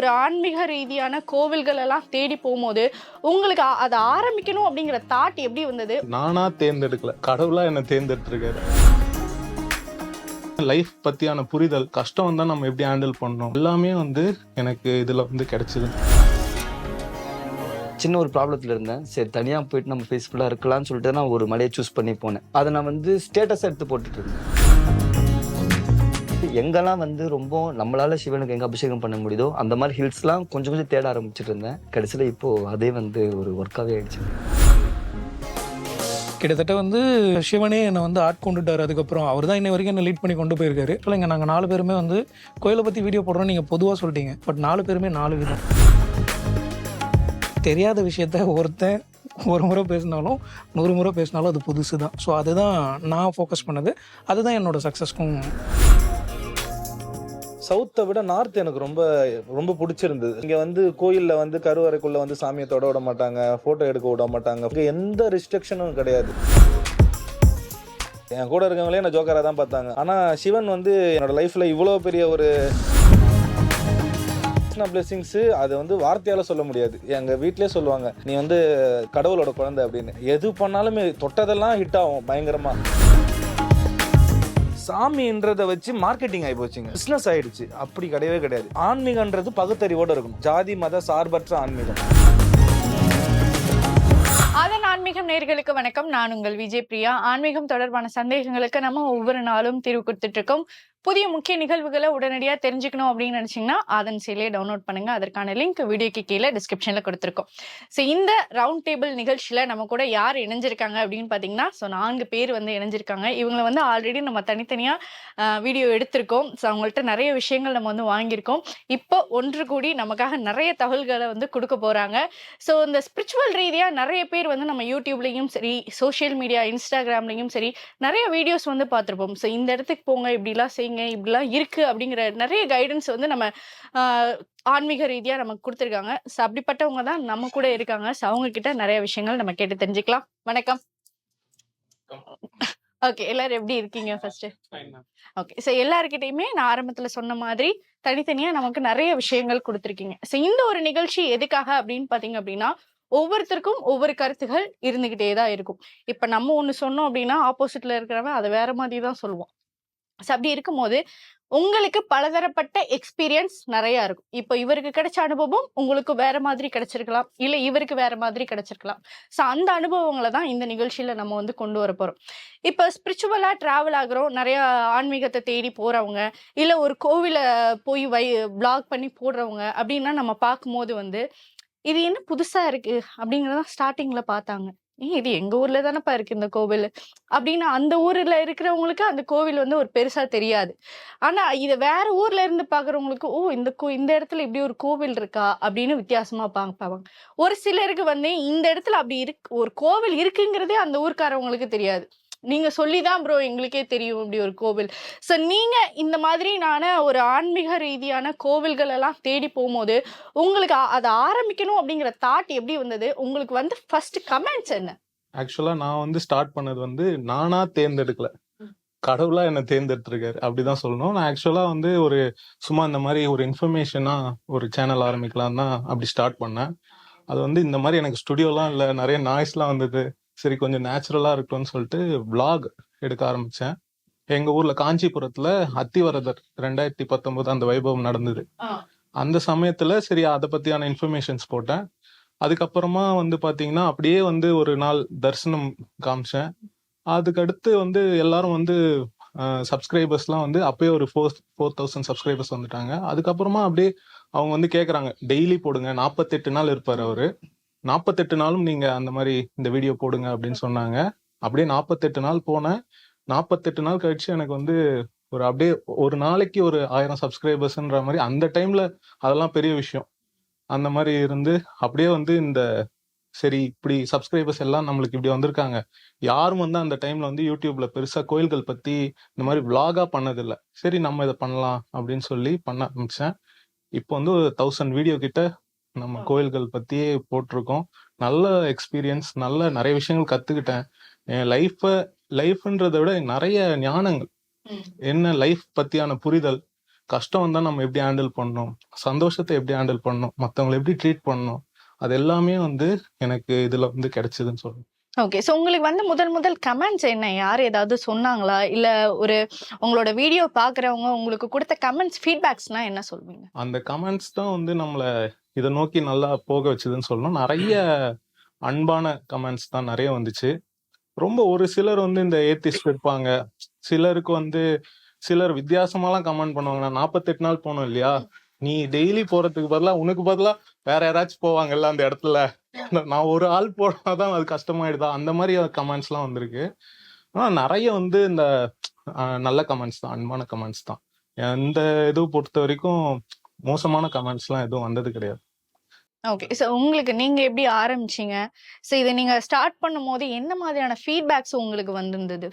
ஒரு ஆன்மீக ரீதியான கோவில்கள் எல்லாம் தேடி போகும்போது உங்களுக்கு அதை ஆரம்பிக்கணும் அப்படிங்கிற தாட் எப்படி வந்தது? நானா தேர்ந்தெடுக்கல. கடவுளா என்ன தேர்ந்தெடுத்திருக்காரு. லைஃப் பத்தியான புரிதல் கஷ்டம் வந்தா நம்ம எப்படி ஹேண்டில் பண்ணணும்? எல்லாமே வந்து எனக்கு இதுல வந்து கிடைச்சது. சின்ன ஒரு ப்ராப்ளத்தில் இருந்தேன். சரி தனியாக போயிட்டு நம்ம ஃபேஸ்ஃபுல்லாக இருக்கலாம்னு சொல்லிட்டு நான் ஒரு மலையை சூஸ் பண்ணி போனேன். அதை நான் வந்து ஸ்டேட்டஸ் எடுத்து போட்டுட்டு இருந்தேன். எங்கெல்லாம் வந்து ரொம்ப நம்மளால சிவனுக்கு எங்க அபிஷேகம் பண்ண முடியுதோ அந்த மாதிரி ஹில்ஸ்லாம் கொஞ்சம் கொஞ்சம் தேட ஆரம்பிச்சிட்டு இருந்தேன். கடைசியில் இப்போ அதே வந்து ஒரு ஒர்க்காகவே ஆயிடுச்சு. கிட்டத்தட்ட வந்து சிவனே என்னை வந்து ஆட்கொண்டுட்டார் அதுக்கப்புறம் அவர் தான் இன்னை வரைக்கும் என்ன லீட் பண்ணி கொண்டு போயிருக்காரு. இல்லைங்க நாங்கள் நாலு பேருமே வந்து கோயிலை பற்றி வீடியோ போடுறோம் நீங்கள் பொதுவாக சொல்லிட்டீங்க. பட் நாலு பேருமே நாலு விதம். தெரியாத விஷயத்த ஒருத்தன் ஒரு முறை பேசினாலும் நூறு முறை பேசினாலும் அது புதுசு தான் ஸோ அதுதான் நான் ஃபோக்கஸ் பண்ணது. அதுதான் என்னோட சக்ஸஸ்க்கும் சவுத்தை விட நார்த் எனக்கு ரொம்ப ரொம்ப பிடிச்சிருந்தது. இங்கே வந்து கோயிலில் வந்து கருவறைக்குள்ளே வந்து சாமியை தொட விட மாட்டாங்க ஃபோட்டோ எடுக்க விட மாட்டாங்க. இங்கே எந்த ரெஸ்ட்ரிக்ஷனும் கிடையாது. என் கூட இருக்கவங்களே என்ன ஜோக்கராக தான் பார்த்தாங்க. ஆனால் சிவன் வந்து என்னோட லைஃப்பில் இவ்வளோ பெரிய ஒரு பிளெஸிங்ஸு அது வந்து வார்த்தையால் சொல்ல முடியாது. எங்கள் வீட்டிலே சொல்லுவாங்க நீ வந்து கடவுளோட குழந்தை அப்படின்னு. எது பண்ணாலுமே தொட்டதெல்லாம் ஹிட் ஆகும் பயங்கரமாக சாமின்றதை வச்சு மார்க்கெட்டிங் ஆகி போச்சுங்க. பிஸ்னஸ் ஆயிடுச்சு. அப்படி கிடையவே கிடையாது. ஆன்மீகன்றது பகுத்தறிவோட இருக்கணும். ஜாதி மத சார்பற்ற ஆன்மீகம். அதன் ஆன்மீகம் நேர்களுக்கு வணக்கம். நான் உங்கள் விஜய் பிரியா. ஆன்மீகம் தொடர்பான சந்தேகங்களுக்கு நம்ம ஒவ்வொரு நாளும் தீர்வு கொடுத்துட்டு இருக்கோம். புதிய முக்கிய நிகழ்வுகளை உடனடியாக தெரிஞ்சுக்கணும் அப்படின்னு நினச்சிங்கன்னா அதன் செயலியை டவுன்லோட் பண்ணுங்க. அதற்கான லிங்க் வீடியோக்கு கீழே டிஸ்கிரிப்ஷனில் கொடுத்துருக்கோம். ஸோ இந்த ரவுண்ட் டேபிள் நிகழ்ச்சியில் நம்ம கூட யார் இணைஞ்சிருக்காங்க அப்படின்னு பார்த்தீங்கன்னா ஸோ நான்கு பேர் வந்து இணைஞ்சிருக்காங்க. இவங்களை வந்து ஆல்ரெடி நம்ம தனித்தனியாக வீடியோ எடுத்திருக்கோம். ஸோ அவங்கள்ட்ட நிறைய விஷயங்கள் நம்ம வந்து வாங்கியிருக்கோம். இப்போ ஒன்று கூடி நமக்காக நிறைய தகவல்களை வந்து கொடுக்க போகிறாங்க ஸோ இந்த ஸ்பிரிச்சுவல் ரீதியாக நிறைய பேர் வந்து நம்ம யூடியூப்லேயும் சரி சோஷியல் மீடியா இன்ஸ்டாகிராம்லேயும் சரி நிறைய வீடியோஸ் வந்து பார்த்துருப்போம். ஸோ இந்த இடத்துக்கு போங்க இப்படிலாம் செய்யுங்க இப்படிலாம் இருக்குது அப்படிங்கிற நிறைய கைடன்ஸ் வந்து நம்ம ஆன்மீக ரீதியாக நமக்கு கொடுத்துருக்காங்க. ஸோ அப்படிப்பட்டவங்க தான் நம்ம கூட இருக்காங்க. ஸோ அவங்க கிட்ட நிறைய விஷயங்கள் நம்ம கேட்டு தெரிஞ்சுக்கலாம். வணக்கம். ஓகே எல்லாரும் எப்படி இருக்கீங்க ஃபர்ஸ்ட் ஓகே ஸோ எல்லாருக்கிட்டையுமே நான் ஆரம்பத்தில் சொன்ன மாதிரி தனித்தனியாக நமக்கு நிறைய விஷயங்கள் கொடுத்துருக்கீங்க. ஸோ இந்த ஒரு நிகழ்ச்சி எதுக்காக அப்படின்னு பார்த்தீங்க அப்படின்னா ஒவ்வொருத்தருக்கும் ஒவ்வொரு கருத்துகள் இருந்துகிட்டே தான் இருக்கும். இப்போ நம்ம ஒன்று சொன்னோம் அப்படின்னா ஆப்போசிட்ல இருக்கிறவன் அதை வேற மாதிரி தான் சொல்லுவோம் ஸோ அப்படி இருக்கும்போது உங்களுக்கு பலதரப்பட்ட எக்ஸ்பீரியன்ஸ் நிறைய இருக்கும். இப்போ இவருக்கு கிடைச்ச அனுபவம் உங்களுக்கு வேற மாதிரி கிடைச்சிருக்கலாம். இல்லை இவருக்கு வேற மாதிரி கிடைச்சிருக்கலாம். ஸோ அந்த அனுபவங்களை தான் இந்த நிகழ்ச்சியில நம்ம வந்து கொண்டு வர போறோம். இப்போ ஸ்பிரிச்சுவலா ட்ராவல் ஆகுறோம். நிறைய ஆன்மீகத்தை தேடி போறவங்க இல்லை ஒரு கோவில போய் வை பிளாக் பண்ணி போடுறவங்க அப்படின்னா நம்ம பார்க்கும்போது வந்து இது என்ன புதுசா இருக்கு அப்படிங்கிறதான் ஸ்டார்டிங்ல பார்த்தாங்க. ஏன் இது எங்க ஊர்ல தானப்பா இருக்கு இந்த கோவில்? அப்படின்னு அந்த ஊர்ல இருக்கிறவங்களுக்கு அந்த கோவில் வந்து ஒரு பெருசா தெரியாது. ஆனா இதை வேற ஊர்ல இருந்து பாக்குறவங்களுக்கு ஓ இந்த கோ இந்த இடத்துல இப்படி ஒரு கோவில் இருக்கா? அப்படின்னு வித்தியாசமா பார்ப்பாங்க ஒரு சிலருக்கு வந்து இந்த இடத்துல அப்படி இருக்கு ஒரு கோவில் இருக்குங்கிறதே அந்த ஊர்க்காரவங்களுக்கு தெரியாது. நீங்க சொல்லிதான் ப்ரோ எங்களுக்கே தெரியும் இப்படி ஒரு கோவில். ஸோ நீங்க இந்த மாதிரி நான ஒரு ஆன்மீக ரீதியான கோவில்கள் எல்லாம் தேடி போகும்போது உங்களுக்கு அதை ஆரம்பிக்கணும் அப்படிங்கிற தாட் எப்படி வந்தது? உங்களுக்கு வந்து ஃபர்ஸ்ட் கமெண்ட்ஸ் என்ன? ஆக்சுவலா நான் வந்து ஸ்டார்ட் பண்ணது வந்து நானா தேர்ந்தெடுக்கல. கடவுளா என்ன தேர்ந்தெடுத்திருக்காரு. அப்படிதான் சொல்லணும். நான் ஆக்சுவலா வந்து ஒரு சும்மா இந்த மாதிரி ஒரு இன்ஃபர்மேஷனா ஒரு சேனல் ஆரம்பிக்கலாம் தான் அப்படி ஸ்டார்ட் பண்ணேன். அது வந்து இந்த மாதிரி எனக்கு ஸ்டுடியோலாம் இல்லை. நிறைய நாய்ஸ்லாம் வந்தது. சரி கொஞ்சம் நேச்சுரலா இருக்கட்டும்னு சொல்லிட்டு vlog எடுக்க ஆரம்பிச்சேன். எங்க ஊர்ல காஞ்சிபுரத்துல அத்திவரதர் ரெண்டாயிரத்தி பத்தொன்பது அந்த வைபவம் நடந்தது. அந்த சமயத்துல சரி அதை பத்தியான இன்ஃபர்மேஷன்ஸ் போட்டேன். அதுக்கப்புறமா வந்து பாத்தீங்கன்னா அப்படியே வந்து ஒரு நாள் தரிசனம் காமிச்சேன். அதுக்கு அடுத்து வந்து எல்லாரும் வந்து சப்ஸ்கிரைபர்ஸ்லாம் வந்து அப்பயே ஒரு ஃபோர் ஃபோர் தௌசண்ட் சப்ஸ்கிரைபர்ஸ் வந்துட்டாங்க. அதுக்கப்புறமா அப்படியே அவங்க வந்து கேக்குறாங்க டெய்லி போடுங்க நாற்பத்தெட்டு நாள் இருப்பார் அவரு. நாற்பத்தெட்டு நாளும் நீங்க அந்த மாதிரி இந்த வீடியோ போடுங்க அப்படின்னு சொன்னாங்க. அப்படியே நாற்பத்தெட்டு நாள் போனேன். நாற்பத்தெட்டு நாள் கழிச்சு எனக்கு வந்து ஒரு அப்படியே ஒரு நாளைக்கு ஒரு ஆயிரம் சப்ஸ்கிரைபர்ஸ்ன்ற மாதிரி அந்த டைம்ல அதெல்லாம் பெரிய விஷயம். அந்த மாதிரி இருந்து அப்படியே வந்து இந்த சரி இப்படி சப்ஸ்கிரைபர்ஸ் எல்லாம் நம்மளுக்கு இப்படி வந்திருக்காங்க. யாரும் வந்து அந்த டைம்ல வந்து யூடியூப்ல பெருசா கோயில்கள் பத்தி இந்த மாதிரி விளாகா பண்ணதில்லை. சரி நம்ம இதை பண்ணலாம் அப்படின்னு சொல்லி பண்ண ஆரம்பிச்சேன். இப்போ வந்து ஒரு தௌசண்ட் வீடியோ கிட்ட நம்ம கோயில்கள் பத்தியே போட்டிருக்கோம். நல்ல எக்ஸ்பீரியன்ஸ் நல்ல நிறைய விஷயங்கள் கத்துக்கிட்டேன். என் லைஃப லைஃப்ன்றதை விட நிறைய ஞானங்கள். என்ன லைஃப் பத்தியான புரிதல்? கஷ்டம் வந்தா நம்ம எப்படி ஹேண்டில் பண்ணணும்? சந்தோஷத்தை எப்படி ஹேண்டில் பண்ணணும்? மத்தவங்களை எப்படி ட்ரீட் பண்ணணும்? அது எல்லாமே வந்து எனக்கு இதுல வந்து கிடைச்சதுன்னு சொல்றேன் ஓகே ஸோ உங்களுக்கு வந்து முதல் முதல் கமெண்ட்ஸ் என்ன? யார் ஏதாவது சொன்னாங்களா? இல்லை ஒரு உங்களோட வீடியோ பார்க்குறவங்க உங்களுக்கு கொடுத்த கமெண்ட்ஸ் ஃபீட்பேக்ஸ்னால் என்ன சொல்வீங்க? அந்த கமெண்ட்ஸ் தான் வந்து நம்மளை இதை நோக்கி நல்லா போக வச்சதுன்னு சொல்லணும். நிறைய அன்பான கமெண்ட்ஸ் தான் நிறைய வந்துச்சு. ரொம்ப ஒரு சிலர் வந்து இந்த ஏத்திஸ்ட் இருப்பாங்க. சிலருக்கு வந்து சிலர் வித்தியாசமாலாம் கமெண்ட் பண்ணுவாங்க. நான் நாற்பத்தெட்டு நாள் போனோம் இல்லையா? நீ டெய்லி போறதுக்கு பதிலாக உனக்கு பதிலாக வேற யாராச்சும் போவாங்கல்ல அந்த இடத்துல? நான் ஒரு ஆள் போனாதான் அது கஷ்டமாயிடுதா? அந்த மாதிரி கமெண்ட்ஸ் எல்லாம் வந்திருக்கு. ஆனா நிறைய வந்து இந்த நல்ல கமெண்ட்ஸ் தான் அன்பான கமெண்ட்ஸ் தான். எந்த இது பொறுத்த வரைக்கும் மோசமான கமெண்ட்ஸ் எல்லாம் எதுவும் வந்தது கிடையாது. ஓகே ஸோ உங்களுக்கு நீங்க எப்படி ஆரம்பிச்சீங்க? ஸோ இதை நீங்க ஸ்டார்ட் பண்ணும்போது என்ன மாதிரியான ஃபீட்பேக்ஸ் உங்களுக்கு வந்திருந்தது?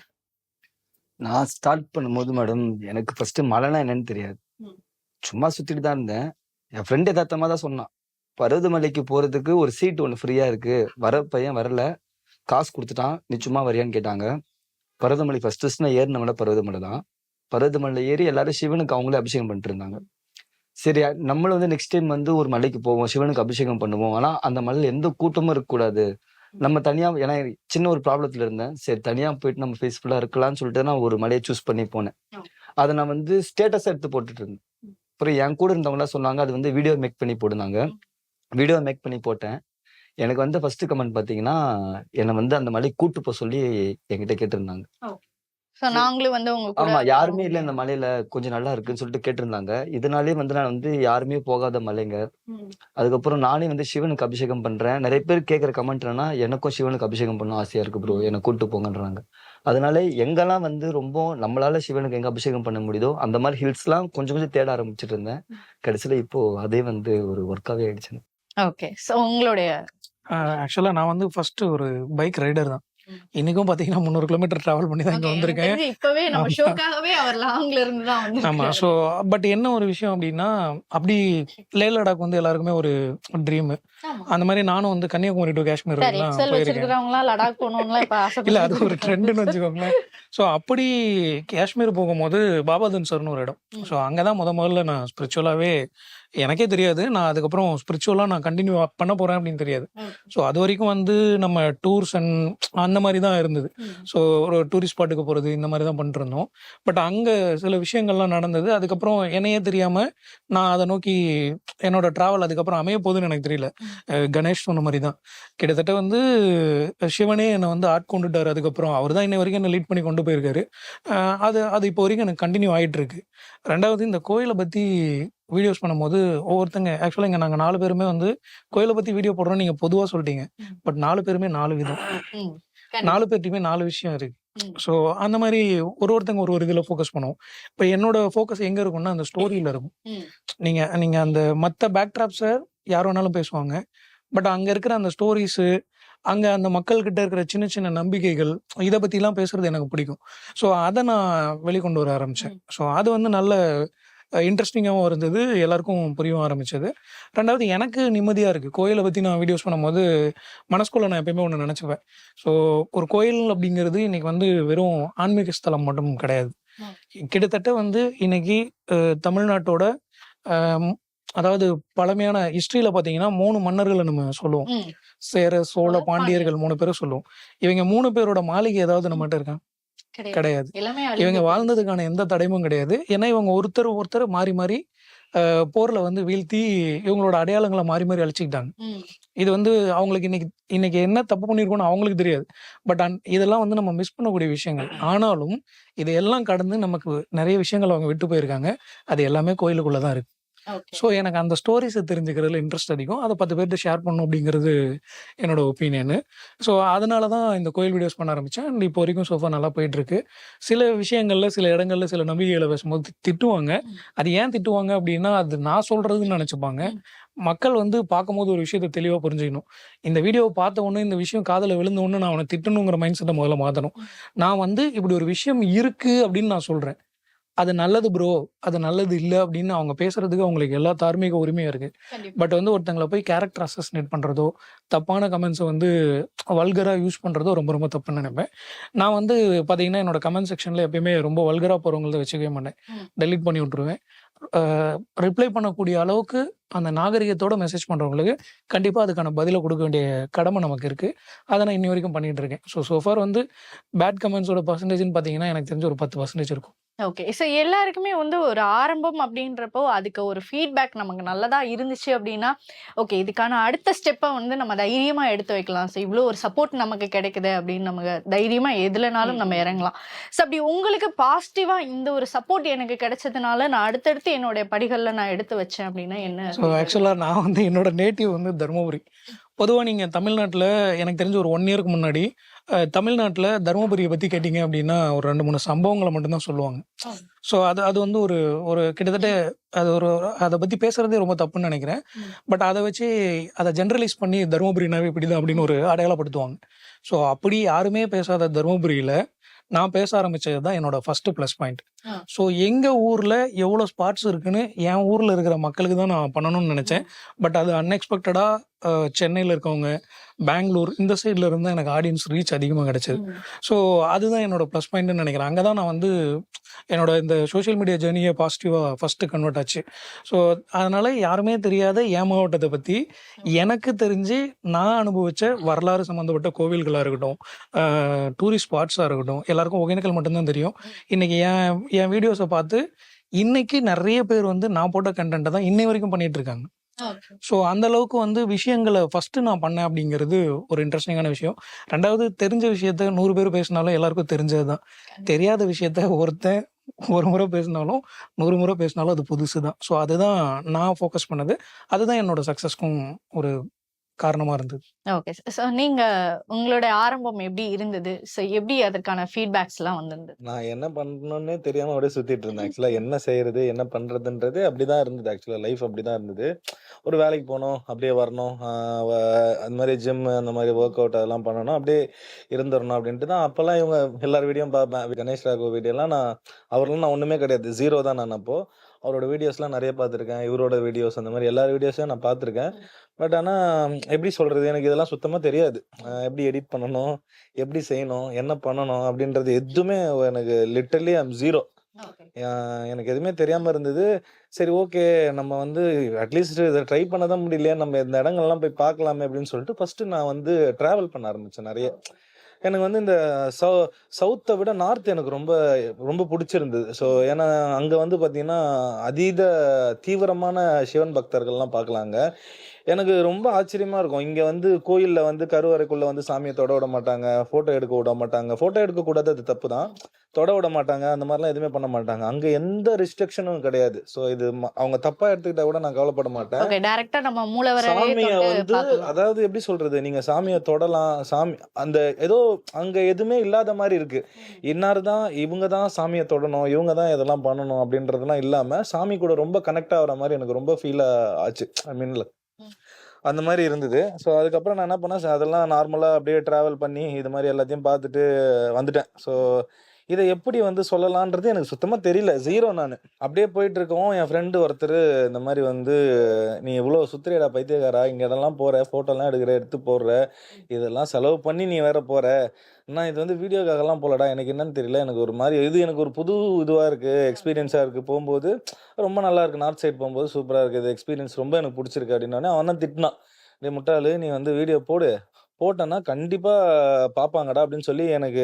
நான் ஸ்டார்ட் பண்ணும்போது மேடம் எனக்கு ஃபர்ஸ்ட் மழைனா என்னன்னு தெரியாது. சும்மா சுத்திட்டு தான் இருந்தேன். என் ஃப்ரெண்ட் யதார்த்தமா தான் சொன்னான். பருவதமலைக்கு போறதுக்கு ஒரு சீட் ஒன்று ஃப்ரீயா இருக்கு. வர பையன் வரல. காசு கொடுத்துட்டான். நீ சும்மா வரியான்னு கேட்டாங்க. பருவதமலை ஃபர்ஸ்ட் நான் ஏறினவன பருவதமலை தான். பருவதமலை ஏறி எல்லாரும் சிவனுக்கு அவங்களே அபிஷேகம் பண்ணிட்டு இருந்தாங்க. சரி நம்மளும் வந்து நெக்ஸ்ட் டைம் வந்து ஒரு மலைக்கு போவோம். சிவனுக்கு அபிஷேகம் பண்ணுவோம். ஆனா அந்த மலையில எந்த கூட்டமும் இருக்கக்கூடாது. நம்ம தனியா ஏன்னா சின்ன ஒரு ப்ராப்ளத்துல இருந்தேன். சரி தனியா போயிட்டு நம்ம பீஸ்ஃபுல்லா இருக்கலாம்னு சொல்லிட்டு நான் ஒரு மலையை சூஸ் பண்ணி போனேன். அதை நான் வந்து ஸ்டேட்டஸ் எடுத்து போட்டுட்டு இருந்தேன். அப்புறம் என் கூட இருந்தவங்க எல்லாம் சொன்னாங்க அது வந்து வீடியோ மேக் பண்ணி போடுனாங்க வீடியோ மேக் பண்ணி போட்டேன். எனக்கு வந்து ஃபர்ஸ்ட் கமெண்ட் பாத்தீங்கன்னா என்னை வந்து அந்த மலை கூட்டு போக சொல்லி என்கிட்ட கேட்டிருந்தாங்க. நாங்களும் வந்து உங்க ஆமா யாருமே இல்ல இந்த மலையில கொஞ்சம் நல்லா இருக்குன்னு சொல்லிட்டு கேட்டிருந்தாங்க. இதனாலே வந்து நான் வந்து யாருமே போகாத மலைங்க. அதுக்கப்புறம் நானே வந்து சிவனுக்கு அபிஷேகம் பண்றேன். நிறைய பேர் கேட்குற கமெண்ட் என்னன்னா எனக்கும் சிவனுக்கு அபிஷேகம் பண்ண ஆசையா இருக்கு ப்ரோ என்னை கூட்டு போங்கன்றாங்க. அதனால எங்கெல்லாம் வந்து ரொம்ப நம்மளால சிவனுக்கு எங்க அபிஷேகம் பண்ண முடியுதோ அந்த மாதிரி ஹில்ஸ்லாம் கொஞ்சம் கொஞ்சம் தேட ஆரம்பிச்சிட்டு இருந்தேன். கடைசியில இப்போ அதே வந்து ஒரு ஒர்க்காவே ஆயிடுச்சு ஓகே. ஸோ உங்களுடைய ஆக்சுவலாக நான் வந்து ஃபர்ஸ்ட் ஒரு பைக் ரைடர் தான். இன்னைக்கும் பார்த்தீங்கன்னா முந்நூறு கிலோமீட்டர் ட்ராவல் பண்ணி தான் இங்கே வந்திருக்கேன். இப்பவே நம்ம ஆமா. ஷோக்காகவே அவர் லாங்ல இருந்து தான் வந்து ஆமா. ஸோ பட் என்ன ஒரு விஷயம் அப்படின்னா அப்படி லே லடாக் வந்து எல்லாருக்குமே ஒரு ட்ரீம் அந்த மாதிரி நானும் வந்து கன்னியாகுமரி டு காஷ்மீர் லடாக் போகணும்லாம் இல்ல அது ஒரு ட்ரெண்டுன்னு வச்சுக்கோங்களேன். ஸோ அப்படி காஷ்மீர் போகும்போது பாபாதன் சர்னு ஒரு இடம். ம். ஸோ அங்கே தான் முத முதல்ல நான் ஸ்பிரிச்சுவலாகவே எனக்கே தெரியாது. நான் அதுக்கப்புறம் ஸ்பிரிச்சுவலாக நான் கண்டினியூ பண்ண போகிறேன் அப்படின்னு தெரியாது. ஸோ அது வரைக்கும் வந்து நம்ம டூர்ஸ் அண்ட் அந்த மாதிரி தான் இருந்தது. ஸோ ஒரு டூரிஸ்ட் ஸ்பாட்டுக்கு போகிறது இந்த மாதிரி தான் பண்ணிட்டு இருந்தோம். பட் அங்கே சில விஷயங்கள்லாம் நடந்தது. அதுக்கப்புறம் என்னையே தெரியாமல் நான் அதை நோக்கி என்னோட ட்ராவல் அதுக்கப்புறம் அமைய போகுதுன்னு எனக்கு தெரியல. கணேஷ் சொன்ன மாதிரி தான். கிட்டத்தட்ட வந்து சிவனே என்னை வந்து ஆட்கொண்டுட்டார் அதுக்கப்புறம். அவர் தான் இன்னை வரைக்கும் என்னை லீட் பண்ணி கொண்டு போயிருக்காரு. அது அது இப்போ வரைக்கும் எனக்கு கண்டினியூ ஆயிட்டு இருக்கு. ரெண்டாவது இந்த கோயிலை பற்றி வீடியோஸ் பண்ணும்போது ஒவ்வொருத்தங்க ஆக்சுவலாக இங்கே நாங்கள் நாலு பேருமே வந்து கோயிலை பற்றி வீடியோ போடுறோம் நீங்கள் பொதுவாக சொல்லிட்டீங்க. பட் நாலு பேருமே நாலு விதம். நாலு பேர்ட்டையுமே நாலு விஷயம் இருக்கு. ஸோ அந்த மாதிரி ஒரு ஒருத்தங்க ஒரு ஒரு இதில் ஃபோக்கஸ் பண்ணுவோம். இப்போ என்னோட ஃபோக்கஸ் எங்கே இருக்கும்னா அந்த ஸ்டோரியில் இருக்கும். நீங்கள் நீங்கள் அந்த மற்ற பேக்ட்ராப்ஸை யார் வேணாலும் பேசுவாங்க. பட் அங்கே இருக்கிற அந்த ஸ்டோரிஸு அங்கே அந்த மக்கள்கிட்ட இருக்கிற சின்ன சின்ன நம்பிக்கைகள் இதை பற்றிலாம் பேசுறது எனக்கு பிடிக்கும். ஸோ அதை நான் வெளிக்கொண்டு வர ஆரம்பித்தேன் ஸோ அது வந்து நல்ல இன்ட்ரெஸ்டிங்காகவும் இருந்தது. எல்லாருக்கும் புரியவும் ஆரம்பிச்சது. ரெண்டாவது எனக்கு நிம்மதியாக இருக்குது கோயிலை பற்றி நான் வீடியோஸ் பண்ணும்போது மனசுக்குள்ள நான் எப்பயுமே ஒன்று நினச்சிப்பேன். ஸோ ஒரு கோயில் அப்படிங்கிறது இன்னைக்கு வந்து வெறும் ஆன்மீக ஸ்தலம் மட்டும் கிடையாது. கிட்டத்தட்ட வந்து இன்னைக்கு தமிழ்நாட்டோட அதாவது பழமையான ஹிஸ்டரியில பாத்தீங்கன்னா மூணு மன்னர்களை நம்ம சொல்லுவோம். சேர சோழ பாண்டியர்கள் மூணு பேரும் சொல்லுவோம். இவங்க மூணு பேரோட மாளிகை ஏதாவது நம்மகிட்ட இருக்கா? கிடையாது. இவங்க வாழ்ந்ததுக்கான எந்த தடையும் கிடையாது. ஏன்னா இவங்க ஒருத்தர் ஒருத்தர் மாறி மாறி போர்ல வந்து வீழ்த்தி இவங்களோட அடையாளங்களை மாறி மாறி அழிச்சுக்கிட்டாங்க. இது வந்து அவங்களுக்கு இன்னைக்கு இன்னைக்கு என்ன தப்பு பண்ணியிருக்கோம்னு அவங்களுக்கு தெரியாது. பட் இதெல்லாம் வந்து நம்ம மிஸ் பண்ணக்கூடிய விஷயங்கள். ஆனாலும் இதையெல்லாம் கடந்து நமக்கு நிறைய விஷயங்கள் அவங்க விட்டு போயிருக்காங்க. அது எல்லாமே கோயிலுக்குள்ள தான் இருக்கு. ஸோ எனக்கு அந்த ஸ்டோரிஸை தெரிஞ்சுக்கிறதுல இன்ட்ரெஸ்ட் அதிகம். அதை பத்து பேர்கிட்ட ஷேர் பண்ணும் அப்படிங்கிறது என்னோட ஒப்பீனியனு ஸோ அதனால தான் இந்த கோயில் வீடியோஸ் பண்ண ஆரம்பித்தேன் அண்ட் இப்போ வரைக்கும் சோஃபா நல்லா போயிட்டுருக்கு. சில விஷயங்களில் சில இடங்கள்ல சில நம்பிக்கைகளை பேசும்போது திட்டுவாங்க. அது ஏன் திட்டுவாங்க அப்படின்னா அது நான் சொல்கிறதுன்னு நினச்சிப்பாங்க. மக்கள் வந்து பார்க்கும்போது ஒரு விஷயத்தை தெளிவாக புரிஞ்சுக்கணும். இந்த வீடியோவை பார்த்த உடனே இந்த விஷயம் காதில் விழுந்த உடனே நான் அவனை திட்டணுங்கிற மைண்ட் செட்டை முதல்ல மாற்றணும் நான் வந்து இப்படி ஒரு விஷயம் இருக்குது அப்படின்னு நான் சொல்கிறேன் அது நல்லது ப்ரோ அது நல்லது இல்லை அப்படின்னு அவங்க பேசுறதுக்கு அவங்களுக்கு எல்லா தார்மீக உரிமையும் இருக்கு. பட் வந்து ஒருத்தங்களை போய் கேரக்டர் அசஸ்னேட் பண்ணுறதோ தப்பான கமெண்ட்ஸை வந்து வல்கராக யூஸ் பண்ணுறதோ ரொம்ப ரொம்ப தப்புன்னு நினைப்பேன். நான் வந்து பார்த்தீங்கன்னா என்னோட கமெண்ட் செக்ஷனில் எப்பயுமே ரொம்ப வல்கராக போகிறவங்கள வச்சுக்கவே மாட்டேன். டெலீட் பண்ணி விட்ருவேன் ரிப்ளை பண்ணக்கூடிய அளவுக்கு அந்த நாகரிகத்தோட மெசேஜ் பண்ணுறவங்களுக்கு கண்டிப்பாக அதுக்கான பதிலை கொடுக்க வேண்டிய கடமை நமக்கு இருக்குது அதை நான் இன்னி வரைக்கும் பண்ணிட்டு இருக்கேன். ஸோ சோஃபார் வந்து பேட் கமெண்ட்ஸோட பர்சன்டேஜ்னு பார்த்தீங்கன்னா எனக்கு தெரிஞ்ச ஒரு பத்து பர்சன்டேஜ் இருக்கும். ஓகே ஸோ எல்லாருக்குமே வந்து ஒரு ஆரம்பம் அப்படின்றப்போ அதுக்கு ஒரு ஃபீட்பேக் நமக்கு நல்லதா இருந்துச்சு அப்படின்னா ஓகே இதுக்கான அடுத்த ஸ்டெப்பை வந்து நம்ம தைரியமா எடுத்து வைக்கலாம். ஸோ இவ்வளோ ஒரு சப்போர்ட் நமக்கு கிடைக்குது அப்படின்னு நமக்கு தைரியமா எதுலனாலும் நம்ம இறங்கலாம். ஸோ அப்படி உங்களுக்கு பாசிட்டிவா இந்த ஒரு சப்போர்ட் எனக்கு கிடைச்சதுனால நான் அடுத்தடுத்து என்னுடைய படிகள்ல நான் எடுத்து வச்சேன் அப்படின்னா என்ன? ஸோ ஆக்சுவலாக நான் வந்து என்னோட நேட்டிவ் வந்து தருமபுரி. பொதுவாக நீங்கள் தமிழ்நாட்டில் எனக்கு தெரிஞ்ச ஒரு ஒன் இயருக்கு முன்னாடி தமிழ்நாட்டில் தருமபுரியை பற்றி கேட்டிங்க அப்படின்னா ஒரு ரெண்டு மூணு சம்பவங்களை மட்டும்தான் சொல்லுவாங்க. ஸோ அது அது வந்து ஒரு ஒரு கிட்டத்தட்ட அது ஒரு அதை பற்றி பேசுகிறதே ரொம்ப தப்புன்னு நினைக்கிறேன். பட் அதை வச்சு அதை ஜென்ரலைஸ் பண்ணி தருமபுரினாவே இப்படிதான் அப்படின்னு ஒரு அடையாளப்படுத்துவாங்க. ஸோ அப்படி யாருமே பேசாத தருமபுரியில் நான் பேச ஆரம்பிச்சது தான் என்னோட ஃபர்ஸ்ட் ப்ளஸ் பாயிண்ட். ஸோ எங்கள் ஊரில் எவ்வளோ ஸ்பாட்ஸ் இருக்குன்னு என் ஊரில் இருக்கிற மக்களுக்கு தான் நான் பண்ணணும்னு நினச்சேன். பட் அது அன்எக்ஸ்பெக்டடாக சென்னையில் இருக்கவங்க பெங்களூர் இந்த சைடில் இருந்து எனக்கு ஆடியன்ஸ் ரீச் அதிகமாக கிடைச்சது. ஸோ அதுதான் என்னோட ப்ளஸ் பாயிண்ட்னு நினைக்கிறேன். அங்கே தான் நான் வந்து என்னோட இந்த சோஷியல் மீடியா ஜேர்னியை பாசிட்டிவாக ஃபஸ்ட்டு கன்வெர்ட் ஆச்சு. ஸோ அதனால் யாருமே தெரியாத என் மாவட்டத்தை பற்றி எனக்கு தெரிஞ்சு நான் அனுபவித்த வரலாறு சம்மந்தப்பட்ட கோவில்களாக இருக்கட்டும் டூரிஸ்ட் ஸ்பாட்ஸாக இருக்கட்டும் எல்லாருக்கும் ஒகேனக்கல் மட்டும்தான் தெரியும். இன்னைக்கு என் என் வீடியோஸை பார்த்து இன்னைக்கு நிறைய பேர் வந்து நான் போட்ட கண்டென்ட்டை தான் இன்னை வரைக்கும் பண்ணிட்டு இருக்காங்க. ஸோ அந்த அளவுக்கு வந்து விஷயங்களை ஃபர்ஸ்ட் நான் பண்ணேன் அப்படிங்கிறது ஒரு இன்ட்ரெஸ்டிங்கான விஷயம். ரெண்டாவது தெரிஞ்ச விஷயத்த நூறு பேர் பேசினாலும் எல்லாருக்கும் தெரிஞ்சது தான் தெரியாத விஷயத்த ஒருத்தன் ஒரு முறை பேசினாலும் நூறு முறை பேசினாலும் அது புதுசு தான் ஸோ அதுதான் நான் ஃபோக்கஸ் பண்ணது. அதுதான் என்னோட சக்ஸஸ்க்கும் ஒரு காரணமாக இருந்தது. ஓகே ஸோ நீங்க உங்களோட ஆரம்பம் எப்படி இருந்தது? ஸோ எப்படி அதற்கான ஃபீட்பேக்ஸ் எல்லாம் வந்திருந்தது? நான் என்ன பண்ணணும்னே தெரியாம அப்படியே சுத்திட்டு இருந்தேன். ஆக்சுவலா என்ன செய்யறது என்ன பண்றதுன்றது அப்படிதான் இருந்தது. ஆக்சுவலா லைஃப் அப்படிதான் இருந்தது. ஒரு வேலைக்கு போகணும் அப்படியே வரணும். அந்த மாதிரி ஜிம் அந்த மாதிரி ஒர்க் அவுட் அதெல்லாம் பண்ணணும். அப்படியே இருந்துடணும் அப்படின்ட்டு தான். அப்பெல்லாம் இவங்க எல்லார் வீடியோவும் பார்ப்பேன் கணேஷ் ராகவ் வீடியோலாம் நான் அவரெல்லாம் நான் ஒண்ணுமே கிடையாது. ஜீரோ தான் நான் அப்போ. அவரோட வீடியோஸ்லாம் நிறைய பார்த்துருக்கேன். இவரோட வீடியோஸ் அந்த மாதிரி எல்லா வீடியோஸையும் நான் பார்த்துருக்கேன். பட் ஆனால் எப்படி சொல்றது? எனக்கு இதெல்லாம் சுத்தமாக தெரியாது. எப்படி எடிட் பண்ணணும்? எப்படி செய்யணும்? என்ன பண்ணணும்? அப்படின்றது எதுவுமே எனக்கு லிட்டர்லி ஐம் ஜீரோ எனக்கு எதுவுமே தெரியாம இருந்தது. சரி ஓகே நம்ம வந்து அட்லீஸ்ட் இதை ட்ரை பண்ண தான் முடியலையே. நம்ம இந்த இடங்கள்லாம் போய் பார்க்கலாமே அப்படின்னு சொல்லிட்டு ஃபர்ஸ்ட் நான் வந்து டிராவல் பண்ண ஆரம்பிச்சேன் நிறைய. எனக்கு வந்து இந்த சவு சவுத்தை விட நார்த் எனக்கு ரொம்ப ரொம்ப பிடிச்சிருந்தது. ஸோ ஏன்னா அங்கே வந்து பார்த்தீங்கன்னா அதீத தீவிரமான சிவன் பக்தர்கள்லாம் பார்க்கலாங்க எனக்கு ரொம்ப ஆச்சரியமாக இருக்கும். இங்கே வந்து கோயிலில் வந்து கருவறைக்குள்ளே வந்து சாமியை தொட விட மாட்டாங்க ஃபோட்டோ எடுக்க விட மாட்டாங்க. ஃபோட்டோ எடுக்கக்கூடாது அது தப்பு தான் தொட விட மாட்டாங்க. அந்த மாதிரிலாம் எதுவுமே பண்ண மாட்டாங்க. அங்க எந்த ரெஸ்ட்ரிக்ஷனும் கிடையாது. ஸோ இது அவங்க தப்பா எடுத்துக்கிட்டா கூட நான் கவலைப்பட மாட்டேன். டைரக்டா நம்ம மூலவரையே சாமிய வந்து அதாவது எப்படி சொல்றது? நீங்க சாமியை தொடலாம். சாமி அந்த ஏதோ அங்க எதுவுமே இல்லாத மாதிரி இருக்கு. இன்னார் தான் இவங்க தான் சாமியை தொடணும். இவங்க தான் இதெல்லாம் பண்ணணும் அப்படின்றதெல்லாம் இல்லாம சாமி கூட ரொம்ப கனெக்ட் ஆகுற மாதிரி எனக்கு ரொம்ப ஃபீல் ஆச்சு. ஐ மீன்ல. அந்த மாதிரி இருந்தது. ஸோ அதுக்கப்புறம் நான் என்ன பண்ணேன்? அதெல்லாம் நார்மலாக அப்படியே ட்ராவல் பண்ணி இது மாதிரி எல்லாத்தையும் பார்த்துட்டு வந்துட்டேன். ஸோ இதை எப்படி வந்து சொல்லலான்றது எனக்கு சுத்தமாக தெரியல. ஜீரோ நான். அப்படியே போயிட்டு இருக்கவும் என் ஃப்ரெண்டு ஒருத்தர் இந்த மாதிரி வந்து நீ இவ்வளோ சுத்திரடா பைத்தியக்காரா இங்கே இதெல்லாம் போகிற ஃபோட்டோலாம் எடுக்கிற எடுத்து போடுற. இதெல்லாம் செலவு பண்ணி நீ வேற போகிற நான் இது வந்து வீடியோக்காகலாம் போகலடா எனக்கு என்னன்னு தெரியல. எனக்கு ஒரு மாதிரி இது எனக்கு ஒரு புது இதுவாக இருக்குது எக்ஸ்பீரியன்ஸாக இருக்குது போகும்போது ரொம்ப நல்லா இருக்குது நார்த் சைடு போகும்போது சூப்பராக இருக்குது எக்ஸ்பீரியன்ஸ் ரொம்ப எனக்கு பிடிச்சிருக்கு. அப்படின்னோடனே அவன் தான் திட்டினான். டே முட்டாளு நீ வந்து வீடியோ போடு. போட்டேன்னா கண்டிப்பாக பார்ப்பாங்கடா அப்படின்னு சொல்லி எனக்கு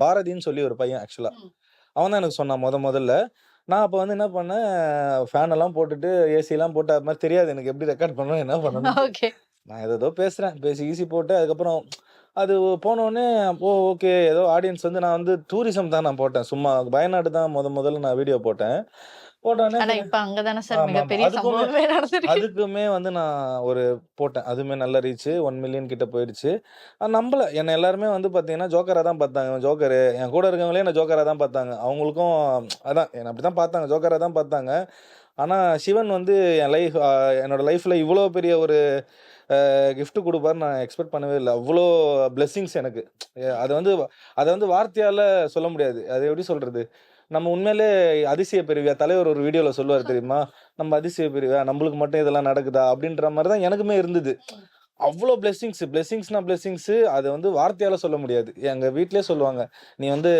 பாரதின்னு சொல்லி ஒரு பையன் ஆக்சுவலாக ம். அவன் தான் எனக்கு சொன்னான் முத முதல்ல. நான் அப்போ வந்து என்ன பண்ணேன்? ஃபேன் எல்லாம் போட்டுட்டு ஏசிலாம் போட்டு அது மாதிரி தெரியாது. எனக்கு எப்படி ரெக்கார்ட் பண்ணணும் என்ன பண்ணணும் ஓகே நான் ஏதோ பேசுகிறேன் பேசி ஈஸி போட்டு அதுக்கப்புறம் அது போனோடனே ஓ ஓகே ஏதோ ஆடியன்ஸ் வந்து நான் வந்து டூரிசம் தான் நான் போட்டேன். சும்மா வயநாடு தான் முத முதல்ல நான் வீடியோ போட்டேன். போட்டோன்னே ஆனா இப்ப அங்கதானே சார். மிகப்பெரிய சம்பவமே நடந்திருக்கு. அதுக்குமே வந்து நான் ஒரு போட்டேன். அதுவுமே நல்ல ரீச் ஒன் மில்லியன் கிட்ட போயிடுச்சு. நம்பல. என்னை எல்லாருமே வந்து பார்த்தீங்கன்னா ஜோக்கராக தான் பார்த்தாங்க. ஜோக்கரு. என் கூட இருக்கவங்களே என்ன ஜோக்கராக தான் பார்த்தாங்க. அவங்களுக்கும் அதான் என்னை அப்படி தான் பார்த்தாங்க. ஜோக்கராக தான் பார்த்தாங்க. ஆனால் சிவன் வந்து என் லைஃப் என்னோட லைஃப்பில் இவ்வளோ பெரிய ஒரு gift கொடுப்பாரு நான் எக்ஸ்பெக்ட் பண்ணவே இல்லை. அவ்வளோ blessings எனக்கு. அது வந்து அதை வந்து வார்த்தையால் சொல்ல முடியாது. அது எப்படி சொல்கிறது நம்ம உண்மையிலே அதிசய பிரிவியா? தலைவர் ஒரு வீடியோவில் சொல்லுவார் தெரியுமா? நம்ம அதிசய பிரிவா நம்மளுக்கு மட்டும் இதெல்லாம் நடக்குதா? அப்படின்ற மாதிரி தான் எனக்குமே இருந்தது. அவ்வளோ பிளெஸ்ஸிங்ஸ் பிளெஸ்ஸிங்ஸ்னா பிளெஸ்ஸிங்ஸ் அதை வந்து வார்த்தையால சொல்ல முடியாது. எங்கள் வீட்டிலே சொல்லுவாங்க நீ வந்து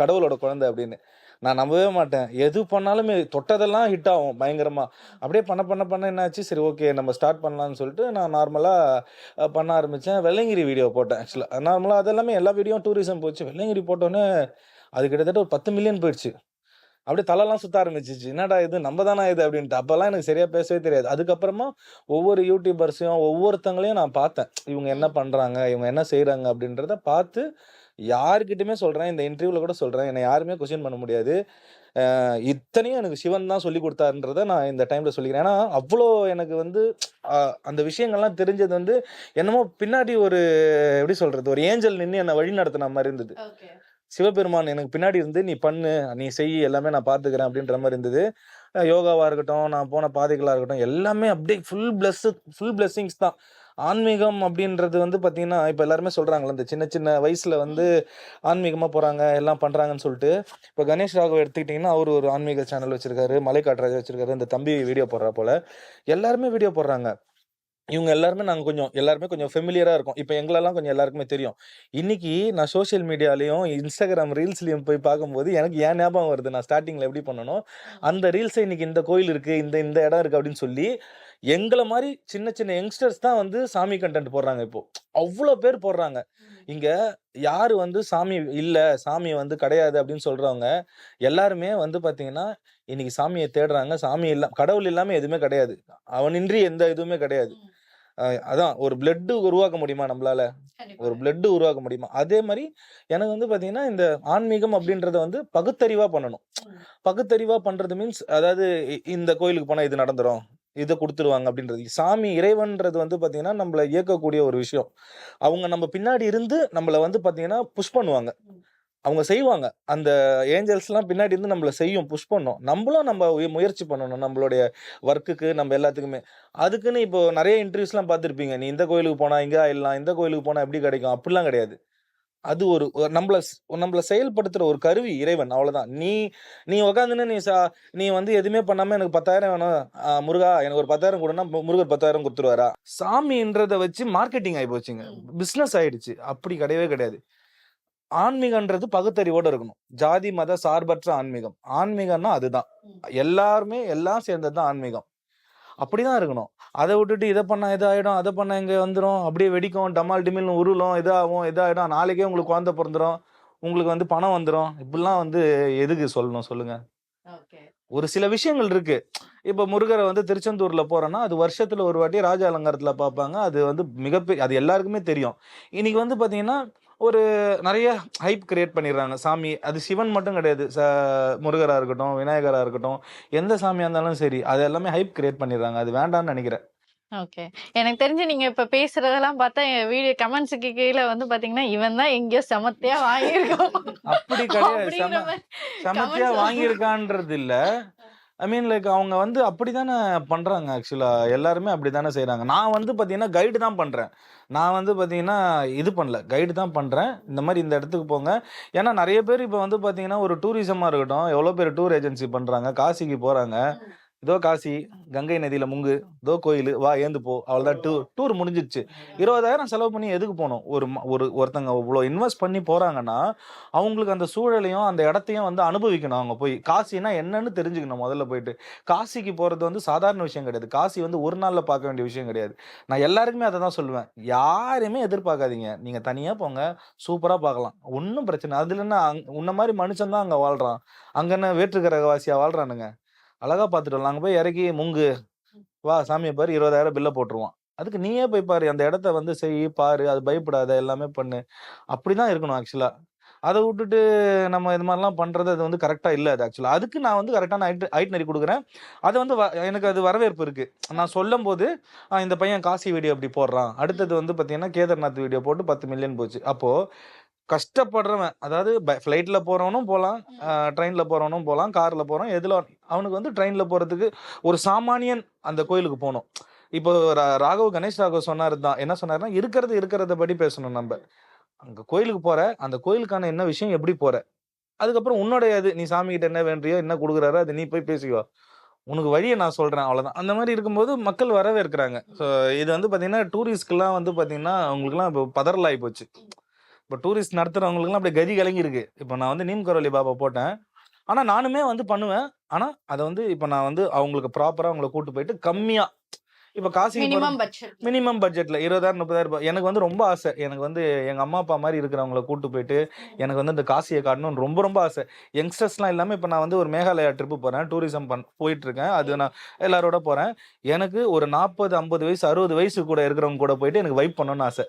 கடவுளோட குழந்தை அப்படின்னு. நான் நம்பவே மாட்டேன். எது பண்ணாலுமே தொட்டதெல்லாம் ஹிட் ஆகும் பயங்கரமா. அப்படியே பண்ண பண்ண பண்ண என்னாச்சு? சரி ஓகே நம்ம ஸ்டார்ட் பண்ணலாம்னு சொல்லிட்டு நான் நார்மலாக பண்ண ஆரம்பித்தேன் வெள்ளங்கிரி வீடியோ போட்டேன் ஆக்சுவலாக நார்மலாக அதெல்லாமே எல்லா வீடியோ டூரிசம் போச்சு. வெள்ளங்கிரி போட்டோன்னே அது கிட்டத்தட்ட ஒரு பத்து மில்லியன் போயிடுச்சு. அப்படியே தலைலாம் சுத்த ஆரம்பிச்சிச்சு. என்னடா இது? நம்ம தானா இது? அப்படின்ட்டு. அப்போல்லாம் எனக்கு சரியாக பேசவே தெரியாது. அதுக்கப்புறமா ஒவ்வொரு யூடியூபர்ஸையும் ஒவ்வொருத்தங்களையும் நான் பார்த்தேன். இவங்க என்ன பண்ணுறாங்க இவங்க என்ன செய்கிறாங்க அப்படின்றத பார்த்து யாருக்கிட்டுமே சொல்கிறேன் இந்த இன்டர்வியூவில் கூட சொல்கிறேன் என்னை யாருமே கொஸ்டின் பண்ண முடியாது. இத்தனையும் எனக்கு சிவன் தான் சொல்லி கொடுத்தாருன்றத நான் இந்த டைமில் சொல்லிக்கிறேன். ஏன்னா அவ்வளோ எனக்கு வந்து அந்த விஷயங்கள்லாம் தெரிஞ்சது வந்து என்னமோ பின்னாடி ஒரு எப்படி சொல்கிறது ஒரு ஏஞ்சல் நின்று என்னை வழி நடத்தின மாதிரி இருந்தது. சிவபெருமான் எனக்கு பின்னாடி இருந்து நீ பண்ணு நீ செய் எல்லாமே நான் பார்த்துக்கிறேன் அப்படின்ற மாதிரி இருந்தது. அஹ் யோகாவா இருக்கட்டும் நான் போன பாதைகளா இருக்கட்டும் எல்லாமே அப்படியே ஃபுல் பிளஸ் ஃபுல் பிளெஸ்ஸிங்ஸ் தான். ஆன்மீகம் அப்படின்றது வந்து பார்த்தீங்கன்னா இப்போ எல்லாருமே சொல்றாங்கல்ல இந்த சின்ன சின்ன வயசுல வந்து ஆன்மீகமா போறாங்க எல்லாம் பண்றாங்கன்னு சொல்லிட்டு. இப்போ கணேஷ் ராகவ் எடுத்துக்கிட்டிங்கன்னா அவர் ஒரு ஆன்மீக சேனல் வச்சிருக்காரு மலை காட்டுறாஜ் வச்சிருக்காரு இந்த தம்பி வீடியோ போடுறா போல. எல்லாருமே வீடியோ போடுறாங்க. இவங்க எல்லாருமே நாங்கள் கொஞ்சம் எல்லாருமே கொஞ்சம் ஃபெமிலியராக இருக்கும். இப்போ எங்களெல்லாம் கொஞ்சம் எல்லாருக்குமே தெரியும். இன்னைக்கு நான் சோஷியல் மீடியாலையும் இன்ஸ்டாகிராம் ரீல்ஸ்லையும் போய் பார்க்கும்போது எனக்கு ஏன் ஞாபகம் வருது? நான் ஸ்டார்டிங்கில் எப்படி பண்ணனோ அந்த ரீல்ஸை இன்னைக்கு இந்த கோயில் இருக்கு இந்த இந்த இடம் இருக்கு அப்படின்னு சொல்லி எங்களை மாதிரி சின்ன சின்ன யங்ஸ்டர்ஸ் தான் வந்து சாமி கண்டென்ட் போடுறாங்க இப்போ. அவ்வளோ பேர் போடுறாங்க. இங்க யாரு வந்து சாமி இல்ல சாமி வந்து கிடையாது அப்படின்னு சொல்றவங்க எல்லாருமே வந்து பாத்தீங்கன்னா இன்னைக்கு சாமியை தேடுறாங்க. சாமி இல்ல கடவுள் இல்லாம எதுவுமே கிடையாது. அவனின்றி எந்த இதுவுமே கிடையாது. அதான் ஒரு பிளட் உருவாக்க முடியுமா நம்மளால? ஒரு பிளட் உருவாக்க முடியுமா? அதே மாதிரி எனக்கு வந்து பாத்தீங்கன்னா இந்த ஆன்மீகம் அப்படின்றத வந்து பகுத்தறிவா பண்ணணும். பகுத்தறிவா பண்றது மீன்ஸ் அதாவது இந்த கோயிலுக்கு போனா இது நடந்துரும். இதை கொடுத்துருவாங்க அப்படின்றது. சாமி இறைவன்றது வந்து பாத்தீங்கன்னா நம்மளை இயக்கக்கூடிய ஒரு விஷயம். அவங்க நம்ம பின்னாடி இருந்து நம்மள வந்து பாத்தீங்கன்னா புஷ் பண்ணுவாங்க. அவங்க செய்வாங்க. அந்த ஏஞ்சல்ஸ்லாம் பின்னாடி இருந்து நம்மள செய்யும் புஷ் பண்ணும். நம்மளும் நம்ம முயற்சி பண்ணணும். நம்மளுடைய ஒர்க்குக்கு நம்ம எல்லாத்துக்குமே. அதுக்குன்னு இப்போ நிறைய இன்டர்வியூஸ்லாம் பார்த்துருப்பீங்க. நீ இந்த கோயிலுக்கு போனா இங்க ஆயிடலாம். இந்த கோயிலுக்கு போனா எப்படி கிடைக்கும்? அப்படிலாம் கிடையாது. அது ஒரு நம்மள நம்மள செயல்படுத்துற ஒரு கருவி இறைவன். அவ்வளவுதான். நீ நீ உக்காந்துன்னு நீ சா நீ வந்து எதுவுமே பண்ணாம எனக்கு பத்தாயிரம் வேணும். முருகா எனக்கு ஒரு பத்தாயிரம் கொடுனா முருகர் பத்தாயிரம் கொடுத்துருவாரா? சாமின்றத வச்சு மார்க்கெட்டிங் ஆகி போச்சுங்க. பிசினஸ் ஆயிடுச்சு. அப்படி கிடையவே கிடையாது. ஆன்மீகன்றது பகுத்தறிவோட இருக்கணும். ஜாதி மத சார்பற்ற ஆன்மீகம். ஆன்மீகம்னா அதுதான். எல்லாருமே எல்லாம் சேர்ந்தது தான் ஆன்மீகம். அப்படிதான் இருக்கணும். அதை விட்டுட்டு இதை பண்ணா இதாயிடும் அதை பண்ணா இங்க வந்துரும் அப்படியே வெடிக்கும் டமால் டிமில்னு உருளும் இதாகும் இதாயிடும். நாளைக்கே உங்களுக்கு குழந்தை பிறந்துரும் உங்களுக்கு வந்து பணம் வந்துரும். இப்படிலாம் வந்து எதுக்கு சொல்லணும் சொல்லுங்க. ஒரு சில விஷயங்கள் இருக்கு. இப்ப முருகரை வந்து திருச்செந்தூர்ல போறோம்னா அது வருஷத்துல ஒரு வாட்டி ராஜ அலங்காரத்துல பார்ப்பாங்க. அது வந்து மிகப்பெரிய அது எல்லாருக்குமே தெரியும். இன்னைக்கு வந்து பாத்தீங்கன்னா ஒரு நிறைய ஹைப் கிரியேட் பண்ணிடுறாங்க. சாமி அது சிவன் மட்டும் கிடையாது. ச முருகரா இருக்கட்டும் விநாயகரா இருக்கட்டும் எந்த சாமியா இருந்தாலும் சரி அது எல்லாமே ஹைப் கிரியேட் பண்ணிடுறாங்க. அது வேண்டாம்னு நினைக்கிறேன். ஓகே எனக்கு தெரிஞ்சு நீங்க இப்ப பேசுறதெல்லாம் பார்த்தா என் வீடியோ கமெண்ட்ஸுக்கு கீழே வந்து பாத்தீங்கன்னா இவன் தான் எங்கேயோ செமத்தியா வாங்கியிருக்கோம் அப்படி கிடையாது. செமத்தியா வாங்கியிருக்கான்றது இல்ல ஐ மீன் லைக் அவங்க வந்து அப்படி தானே பண்ணுறாங்க ஆக்சுவலாக எல்லாருமே அப்படிதானே செய்கிறாங்க நான் வந்து பார்த்தீங்கன்னா கைடு தான் பண்ணுறேன் நான் வந்து பார்த்தீங்கன்னா இது பண்ணல. கைடு தான் பண்ணுறேன் இந்த மாதிரி இந்த இடத்துக்கு போங்க. ஏன்னா நிறைய பேர் இப்போ வந்து பார்த்தீங்கன்னா ஒரு டூரிசமாக இருக்கட்டும் எவ்வளோ பேர் டூர் ஏஜென்சி பண்ணுறாங்க காசிக்கு போகிறாங்க இதோ காசி கங்கை நதியில முங்கு இதோ கோயில் வா ஏந்து போ அவ்வளோதான் டூர் டூர் முடிஞ்சிருச்சு. இருபதாயிரம் செலவு பண்ணி எதுக்கு போகணும் ஒரு ஒரு ஒருத்தங்க இவ்வளோ இன்வெஸ்ட் பண்ணி போறாங்கன்னா அவங்களுக்கு அந்த சூழலையும் அந்த இடத்தையும் வந்து அனுபவிக்கணும் அவங்க போய். காசினா என்னன்னு தெரிஞ்சுக்கணும் முதல்ல போயிட்டு. காசிக்கு போறது வந்து சாதாரண விஷயம் கிடையாது. காசி வந்து ஒரு நாளில் பார்க்க வேண்டிய விஷயம் கிடையாது. நான் எல்லாருக்குமே அதை தான் சொல்லுவேன். யாரையுமே எதிர்பார்க்காதீங்க. நீங்க தனியா போங்க. சூப்பரா பார்க்கலாம். ஒன்றும் பிரச்சனை அதுல என்ன உன்ன மாதிரி மனுஷன் தான் அங்க வாழ்றான். அங்க என்ன வேற்றுக்கிரகவாசியா வாழ்றானுங்க? அழகா பார்த்துட்டு அங்க போய் இறக்கி முங்கு. வா சாமியை பாரு இருபதாயிரம் பில்ல போட்டுருவான். அதுக்கு நீயே போய் பாரு அந்த இடத்த வந்து செய் பாரு அது பயப்படாத எல்லாமே பண்ணு. அப்படிதான் இருக்கணும் ஆக்சுவலா. அதை விட்டுட்டு நம்ம இது மாதிரிலாம் பண்றது அது வந்து கரெக்டா இல்ல அது ஆக்சுவலா. அதுக்கு நான் வந்து கரெக்டான ஐட் ஐட்னரி கொடுக்குறேன். அது வந்து வ- எனக்கு அது வரவேற்பு இருக்கு. நான் சொல்லும் போது "ஆ, இந்த பையன் காசி வீடியோ அப்படி போடுறான். அடுத்தது வந்து பாத்தீங்கன்னா கேதார்நாத் வீடியோ போட்டு பத்து மில்லியன் போச்சு. அப்போ கஷ்டப்படுறவன் அதாவது ஃப்ளைட்ல போறவனும் போகலாம் ட்ரெயின்ல போறவனும் போகலாம் கார்ல போறோம் எதுல அவனுக்கு வந்து ட்ரெயின்ல போறதுக்கு ஒரு சாமானியன் அந்த கோயிலுக்கு போகணும். இப்போ ராகவ் கணேஷ் ராகவ் சொன்னாரு தான் என்ன சொன்னாருன்னா இருக்கிறது இருக்கிறத படி பேசணும் நம்ம. அங்க கோயிலுக்கு போற அந்த கோயிலுக்கான என்ன விஷயம் எப்படி போற? அதுக்கப்புறம் உன்னோட இது நீ சாமி கிட்ட என்ன வேண்டியோ என்ன கொடுக்குறாரோ அது நீ போய் பேசிக்கோ. உனக்கு வழியை நான் சொல்றேன் அவ்வளவுதான். அந்த மாதிரி இருக்கும்போது மக்கள் வரவே இருக்கிறாங்க ஸோ இது வந்து பாத்தீங்கன்னா டூரிஸ்ட்க்குலாம் வந்து பாத்தீங்கன்னா அவங்களுக்குலாம் இப்போ பதறல் ஆகி போச்சு இப்போ டூரிஸ்ட் நடத்துறவங்களுக்குலாம் அப்படியே கதி கலங்கி இருக்கு இப்போ நான் வந்து நீம் கரோலி பாபா போட்டேன். ஆனா நானுமே வந்து பண்ணுவேன். ஆனா அதை வந்து இப்போ நான் வந்து அவங்களுக்கு ப்ராப்பரா அவங்கள கூட்டு போயிட்டு கம்மியா இப்போ காசி மினிமம் பட்ஜெட் மினிமம் பட்ஜெட்ல இருபதாயிரம் முப்பதாயிரம் ரூபாய். எனக்கு வந்து ரொம்ப ஆசை. எனக்கு வந்து எங்க அம்மா அப்பா மாதிரி இருக்கிறவங்கள கூட்டு போயிட்டு எனக்கு வந்து இந்த காசியை காட்டணும்னு ரொம்ப ரொம்ப ஆசை. யங்ஸ்டர்ஸ்லாம் இல்லாமல் இப்போ நான் வந்து ஒரு மேகாலயா ட்ரிப்பு போகிறேன் டூரிசம் பண் போயிட்டு இருக்கேன் அது நான் எல்லாரோட போகிறேன் எனக்கு ஒரு நாற்பது ஐம்பது வயசு அறுபது வயசு கூட இருக்கிறவங்க கூட போயிட்டு எனக்கு வைப் பண்ணணும்னு ஆசை.